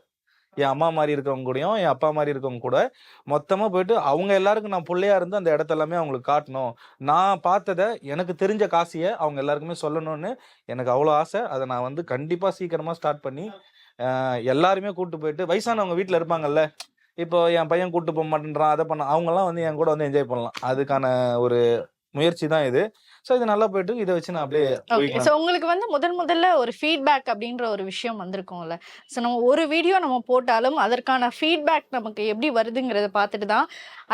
என் அம்மா மாதிரி இருக்கவங்க கூடயும் என் அப்பா மாதிரி இருக்கவங்க கூட மொத்தமாக போயிட்டு அவங்க எல்லாருக்கும் நான் பிள்ளையா இருந்து அந்த இடத்த எல்லாமே அவங்களுக்கு காட்டணும். நான் பார்த்ததை எனக்கு தெரிஞ்ச காசியை அவங்க எல்லாருக்குமே சொல்லணும்னு எனக்கு அவ்வளோ ஆசை. அதை நான் வந்து கண்டிப்பாக சீக்கிரமாக ஸ்டார்ட் பண்ணி எல்லாருமே கூட்டு போயிட்டு வயசானவங்க வீட்டில் இருப்பாங்கல்ல இப்போ என் பையன் கூட்டு போக மாட்டேன்றான் அதை பண்ண அவங்கெல்லாம் வந்து என் கூட வந்து என்ஜாய் பண்ணலாம். அதுக்கான ஒரு முயற்சி தான் இது. ஸோ இது நல்லா போயிட்டு இதை வச்சு நான் அப்படியே ஸோ உங்களுக்கு வந்து முதல் முதல்ல ஒரு ஃபீட்பேக் அப்படின்ற ஒரு விஷயம் வந்திருக்கும்ல. ஸோ நம்ம ஒரு வீடியோ நம்ம போட்டாலும் அதற்கான ஃபீட்பேக் நமக்கு எப்படி வருதுங்கிறத பார்த்துட்டு தான்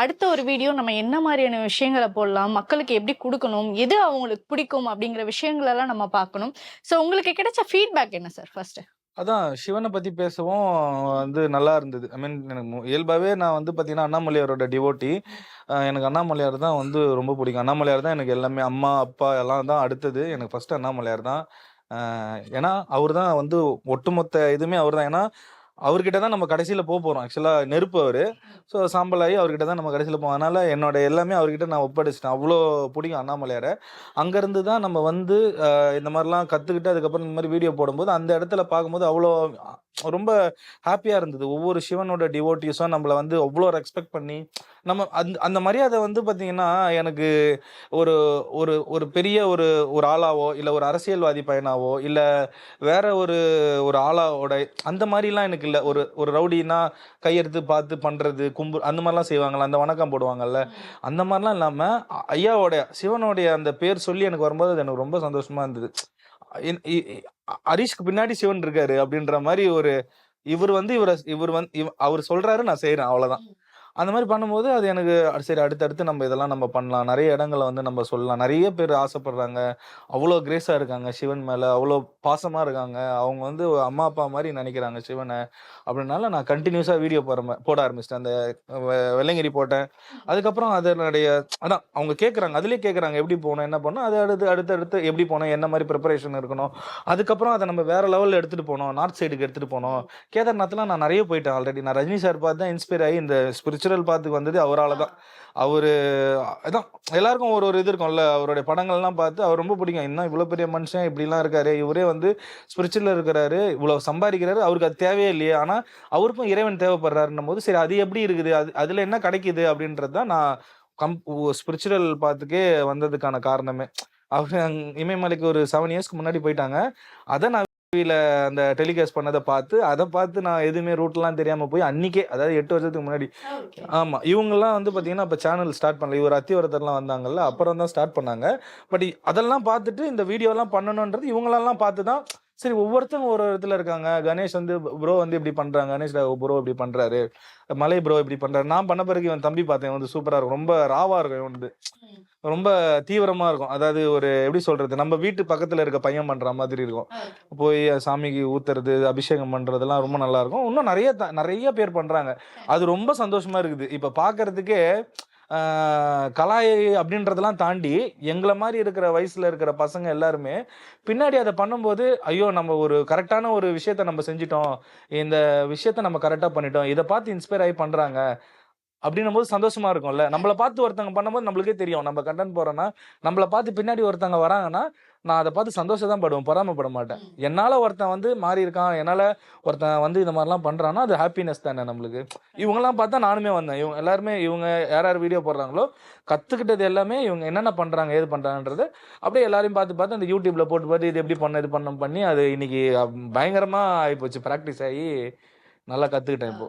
அடுத்த ஒரு வீடியோ நம்ம என்ன மாதிரியான விஷயங்களை போடலாம் மக்களுக்கு எப்படி கொடுக்கணும் எது அவங்களுக்கு பிடிக்கும் அப்படிங்கிற விஷயங்களெல்லாம் நம்ம பார்க்கணும். ஸோ உங்களுக்கு கிடைச்ச ஃபீட்பேக் என்ன சார் ஃபர்ஸ்ட் அதான் சிவனை பத்தி பேசவும் வந்து நல்லா இருந்தது. ஐ மீன் எனக்கு இயல்பாகவே இயல்பாவே நான் வந்து பாத்தீங்கன்னா அண்ணாமலையாரோட டிவோட்டி எனக்கு அண்ணாமலையார் தான் வந்து ரொம்ப பிடிக்கும். அண்ணாமலையார் தான் எனக்கு எல்லாமே அம்மா அப்பா எல்லாம் தான் அடுத்தது. எனக்கு ஃபர்ஸ்ட் அண்ணாமலையார் தான். ஏன்னா அவர் தான் வந்து ஒட்டுமொத்த இதுவுமே அவர் தான் ஏன்னா அவர்கிட்ட தான் நம்ம கடைசியில் போக போகிறோம் ஆக்சுவலாக நெருப்பு அவர். ஸோ சாம்பலாகி அவர்கிட்ட தான் நம்ம கடைசியில் போவோம். அதனால் என்னோட எல்லாமே அவர்கிட்ட நான் ஒப்படைச்சிட்டேன். அவ்வளோ பிடிக்கும் அண்ணாமலையாரை. அங்கேருந்து தான் நம்ம வந்து இந்த மாதிரிலாம் கற்றுக்கிட்டு அதுக்கப்புறம் இந்த மாதிரி வீடியோ போடும்போது அந்த இடத்துல பார்க்கும்போது அவ்வளோ ரொம்ப ஹாப்பியாக இருந்தது. ஒவ்வொரு சிவனோட டிவோட்டிஸும் நம்மளை வந்து அவ்வளோ ரெஸ்பெக்ட் பண்ணி நம்ம அந்த அந்த மரியாதை வந்து பார்த்தீங்கன்னா எனக்கு ஒரு ஒரு ஒரு பெரிய ஒரு ஒரு ஆளாவோ இல்லை ஒரு அரசியல்வாதி பையனாவோ இல்லை வேற ஒரு ஒரு ஆளாவோட அந்த மாதிரிலாம் எனக்கு இல்லை. ஒரு ஒரு ரவுடினா கையெடுத்து பார்த்து பண்ணுறது கும்பு அந்த மாதிரிலாம் செய்வாங்கல்ல அந்த வணக்கம் போடுவாங்கல்ல. அந்த மாதிரிலாம் இல்லாமல் ஐயாவோடைய சிவனுடைய அந்த பேர் சொல்லி எனக்கு வரும்போது அது எனக்கு ரொம்ப சந்தோஷமா இருந்தது. ஹரிஷ்க்கு பின்னாடி சிவன் இருக்காரு அப்படின்ற மாதிரி ஒரு இவர் வந்து இவரை இவர் வந்து இவ- அவர் சொல்றாரு நான் செய்றேன் அவ்வளவுதான். அந்த மாதிரி பண்ணும்போது அது எனக்கு சரி அடுத்தடுத்து நம்ம இதெல்லாம் நம்ம பண்ணலாம். நிறைய இடங்களை வந்து நம்ம சொல்லலாம். நிறைய பேர் ஆசைப்படுறாங்க. அவ்வளோ கிரேஸாக இருக்காங்க சிவன் மேலே. அவ்வளோ பாசமாக இருக்காங்க. அவங்க வந்து அம்மா அப்பா மாதிரி நினைக்கிறாங்க சிவனை. அப்படினால நான் கண்டினியூஸாக வீடியோ போட போட ஆரம்பிச்சிட்டேன். அந்த வெள்ளங்கிரி போட்டேன். அதுக்கப்புறம் அதனுடைய அதான் அவங்க கேட்குறாங்க. அதுலேயே கேட்குறாங்க எப்படி போகணும்? என்ன பண்ணணும் அது அடுத்து அடுத்து அடுத்து எப்படி போகணும்? என்ன மாதிரி ப்ரிப்பரேஷன் இருக்கணும்? அதுக்கப்புறம் அதை நம்ம வேற லெவலில் எடுத்துகிட்டு போனோம். நார்த் சைடுக்கு எடுத்துகிட்டு போனோம். கேதார்நாத்லாம் நான் நிறைய போயிட்டேன் ஆல்ரெடி நான் ரஜினி சார் பார்த்து தான் இன்ஸ்பயர் ஆகி இந்த ஸ்பிரிச்சுவல் பாத்துக்கு வந்தது அவரால் தான் அவர் அதான் எல்லாருக்கும் ஒரு ஒரு இது இருக்கும்ல அவருடைய படங்கள்லாம் பார்த்து அவர் ரொம்ப பிடிக்கும். இன்னும் இவ்வளோ பெரிய மனுஷன் இப்படிலாம் இருக்காரு இவரே வந்து ஸ்பிரிச்சுவலில் இருக்கிறாரு இவ்வளோ சம்பாதிக்கிறாரு அவருக்கு அது தேவையே இல்லையே. ஆனால் அவருக்கும் இறைவன் தேவைப்படுறாருன்னும் போது சரி அது எப்படி இருக்குது அது அதில் என்ன கிடைக்குது அப்படின்றது தான் நான் கம் ஸ்பிரிச்சுவல் பார்த்துக்கே வந்ததுக்கான காரணமே. அவர் இமயமலைக்கு ஒரு செவன் இயர்ஸ்க்கு முன்னாடி போயிட்டாங்க. அதை நான் டிவியில் அந்த டெலிகாஸ்ட் பண்ணதை பார்த்து அதை பார்த்து நான் எதுவுமே ரூட்லாம் தெரியாமல் போய் அன்னிக்கே அதாவது எட்டு வருஷத்துக்கு முன்னாடி. ஆமாம் இவங்கெல்லாம் வந்து பார்த்தீங்கன்னா இப்போ சேனல் ஸ்டார்ட் பண்ணல. இவர் அத்திவரத்தர்லாம் வந்தாங்கல்ல அப்புறம் தான் ஸ்டார்ட் பண்ணாங்க. பட் அதெல்லாம் பார்த்துட்டு இந்த வீடியோலாம் பண்ணணுன்றது இவங்களெல்லாம் பார்த்து தான் சரி ஒவ்வொருத்தரும் ஒரு இடத்துல இருக்காங்க. கணேஷ் வந்து ப்ரோ வந்து இப்படி பண்றாங்க. கணேஷ் ப்ரோ இப்படி பண்றாரு. மலை ப்ரோ இப்படி பண்றாரு. நான் பண்ண பிறகு இவன் தம்பி பார்த்தேன். வந்து சூப்பரா இருக்கும். ரொம்ப ராவா இருக்கும் இவன் வந்து. ரொம்ப தீவிரமா இருக்கும். அதாவது ஒரு எப்படி சொல்றது நம்ம வீட்டு பக்கத்துல இருக்க பையன் பண்ற மாதிரி இருக்கும். போய் சாமிக்கு ஊத்துறது அபிஷேகம் பண்றதெல்லாம் ரொம்ப நல்லா இருக்கும். இன்னும் நிறைய நிறைய பேர் பண்றாங்க. அது ரொம்ப சந்தோஷமா இருக்குது. இப்ப பாக்குறதுக்கே கலாய் அப்படின்றதெல்லாம் தாண்டி எங்களை மாதிரி இருக்கிற வயசில் இருக்கிற பசங்க எல்லாருமே பின்னாடி அதை பண்ணும்போது ஐயோ நம்ம ஒரு கரெக்டான ஒரு விஷயத்த நம்ம செஞ்சிட்டோம். இந்த விஷயத்த நம்ம கரெக்டாக பண்ணிட்டோம். இதை பார்த்து இன்ஸ்பயர் ஆகி பண்ணுறாங்க அப்படின்னும் போது சந்தோஷமா இருக்கும்ல. நம்மளை பார்த்து ஒருத்தவங்க பண்ணும்போது நம்மளுக்கே தெரியும். நம்ம கண்டென்ட் போறோம்னா நம்மளை பார்த்து பின்னாடி ஒருத்தவங்க வராங்கன்னா நான் அதை பார்த்து சந்தோஷம் தான் படுவேன் பொறாமப்பட மாட்டேன். என்னால ஒருத்தன் வந்து மாறி இருக்கான் என்னால ஒருத்தன் வந்து இந்த மாதிரிலாம் பண்றான்னா அது ஹாப்பினஸ் தானே நம்மளுக்கு. இவங்கெல்லாம் பார்த்தா நானுமே வந்தேன். இவங்க எல்லாருமே இவங்க யார் யார் வீடியோ போடுறாங்களோ கத்துக்கிட்டது எல்லாமே இவங்க என்னென்ன பண்றாங்க ஏது பண்றாங்கன்றது அப்படியே எல்லாரையும் பார்த்து பார்த்து அந்த யூடியூப்ல போட்டு பார்த்து இது எப்படி பண்ண இது பண்ண பண்ணி அது இன்னைக்கு பயங்கரமா ஆகிப்போச்சு ப்ராக்டிஸ் ஆகி நல்லா கத்துக்கிட்டேன் இப்போ.